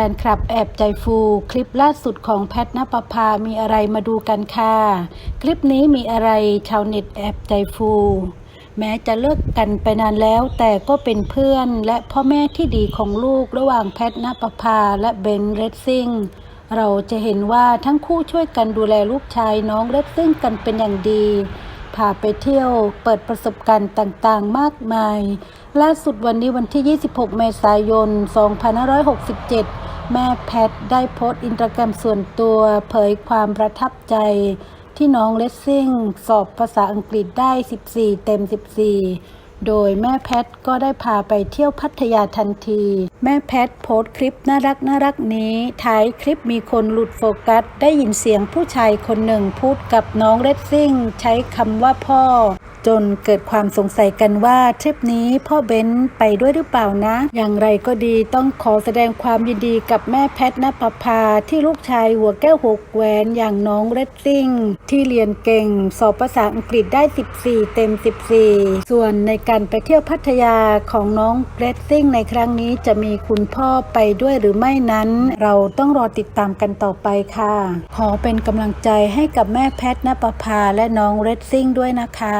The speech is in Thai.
ฟนคลับแอบใจฟู คลิปล่าสุดของแพทนปภามีอะไรมาดูกันค่ะ คลิปนี้มีอะไรชาวเน็ตแอบใจฟู แม้จะเลิกกันไปนานแล้ว แต่ก็เป็นเพื่อนและพ่อแม่ที่ดีของลูกระหว่างแพทนปภาและเบนเรดซิงเราจะเห็นว่าทั้งคู่ช่วยกันดูแลลูกชายน้องเรดซิงกันเป็นอย่างดีพาไปเที่ยวเปิดประสบการณ์ต่างๆ มากมาย ล่าสุดวันนี้วันที่ 26 เมษายน 2567 แม่แพทได้โพสต์อินสตาแกรมส่วนตัวเผยความประทับใจที่น้องเลสซิ่งสอบภาษาอังกฤษได้ 14 เต็ม 14 โดยแม่แพทก็ได้พาไปเที่ยวพัทยาทันที แม่แพทโพสต์คลิปน่ารักน่ารักนี้ท้ายคลิปมีคนหลุดโฟกัส ได้ยินเสียงผู้ชายคนหนึ่งพูดกับน้องเลสซิ่ง ใช้คำว่าพ่อ จนเกิดความสงสัยกันว่าทริปนี้พ่อเบ้นไปด้วยหรือเปล่านะ อย่างไรก็ดีต้องขอแสดงความยินดีกับแม่แพทนปภาที่ลูกชายหัวแก้วหกแหวนอย่างน้องเรดซิงที่เรียนเก่ง สอบภาษาอังกฤษได้ 14 เต็ม 14 ส่วนในการไปเที่ยวพัทยาของน้องเรดซิงในครั้งนี้จะมีคุณพ่อไปด้วยหรือไม่นั้น เราต้องรอติดตามกันต่อไปค่ะ ขอเป็นกำลังใจให้กับแม่แพทนปภาและน้องเรดซิ่งด้วยนะคะ